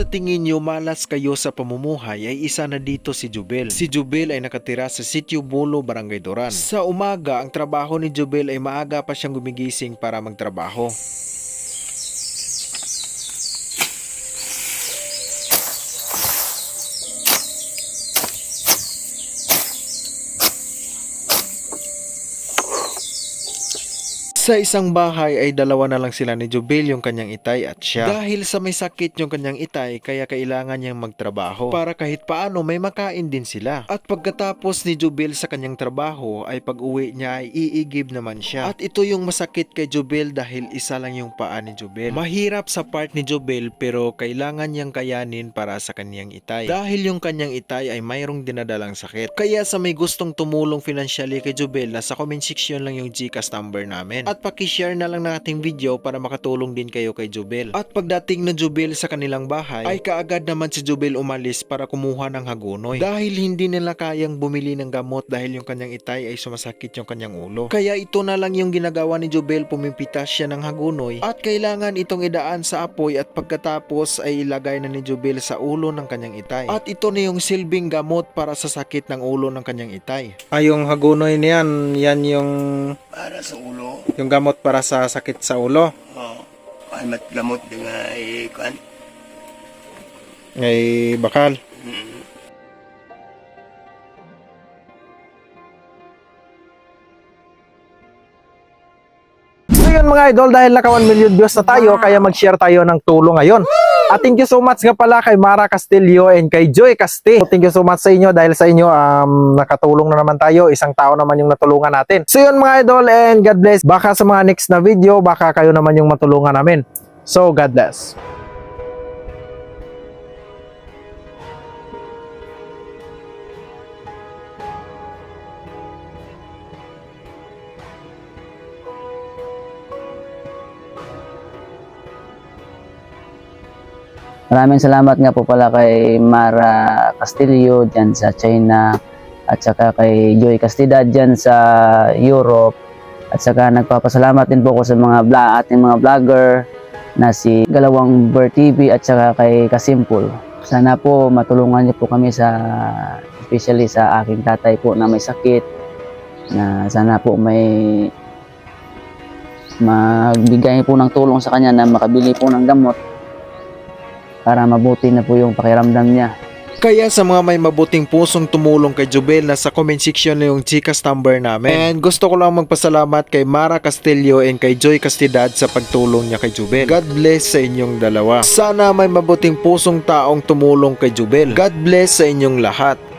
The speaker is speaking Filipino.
sa tingin nyo malas kayo sa pamumuhay ay isa na dito si Jubel. Si Jubel ay nakatira sa Sitio Bolo, Barangay Doran. Sa umaga, ang trabaho ni Jubel ay maaga pa siyang gumigising para magtrabaho. Sa isang bahay ay dalawa na lang sila ni Jubel yung kanyang itay at siya. Dahil sa may sakit yung kanyang itay kaya kailangan niyang magtrabaho para kahit paano may makain din sila. At pagkatapos ni Jubel sa kanyang trabaho ay pag uwi niya ay iigib naman siya. At ito yung masakit kay Jubel dahil isa lang yung paa ni Jubel. Mahirap sa part ni Jubel pero kailangan niyang kayanin para sa kanyang itay. Dahil yung kanyang itay ay mayroong dinadalang sakit. Kaya sa may gustong tumulong financially kay Jubel, nasa comment section lang yung Gcash number namin. At pakishare na lang ng ating video para makatulong din kayo kay Jubel. At pagdating ng Jubel sa kanilang bahay, ay kaagad naman si Jubel umalis para kumuha ng hagunoy. Dahil hindi nila kayang bumili ng gamot dahil yung kanyang itay ay sumasakit yung kanyang ulo. Kaya ito na lang yung ginagawa ni Jubel, pumimpitas siya ng hagunoy at kailangan itong idaan sa apoy at pagkatapos ay ilagay na ni Jubel sa ulo ng kanyang itay. At ito na yung silbing gamot para sa sakit ng ulo ng kanyang itay. Ay yung hagunoy niyan, yan yung para sa ulo. Yung gamot para sa sakit sa ulo. Oh, ay matgamot din nga eh, kuan. Ay bakal. Mm. So yun mga idol, dahil naka 1 million views na tayo, kaya mag-share tayo ng tulong ngayon. At thank you so much nga pala kay Mara Castillo and kay Joy Casti. Thank you so much sa inyo dahil sa inyo um, nakatulong na naman tayo. Isang tao naman yung natulungan natin. So yun mga idol and God bless. Baka sa mga next na video, baka kayo naman yung matulungan namin. So God bless. Maraming salamat nga po pala kay Mara Castillo dyan sa China at saka kay Joy Castidad dyan sa Europe at saka nagpapasalamat din po ako sa mga vlog, ating mga vlogger na si Galawang Ber TV at saka kay Kasimpul. Sana po matulungan niyo po kami sa especially sa aking tatay po na may sakit na sana po may magbigay po ng tulong sa kanya na makabili po ng gamot para mabuti na po yung pakiramdam niya. Kaya sa mga may mabuting pusong tumulong kay Jubel, nasa comment section na yung Gcash number namin. And gusto ko lang magpasalamat kay Mara Castillo and kay Joy Castidad sa pagtulong niya kay Jubel. God bless sa inyong dalawa. Sana may mabuting pusong taong tumulong kay Jubel. God bless sa inyong lahat.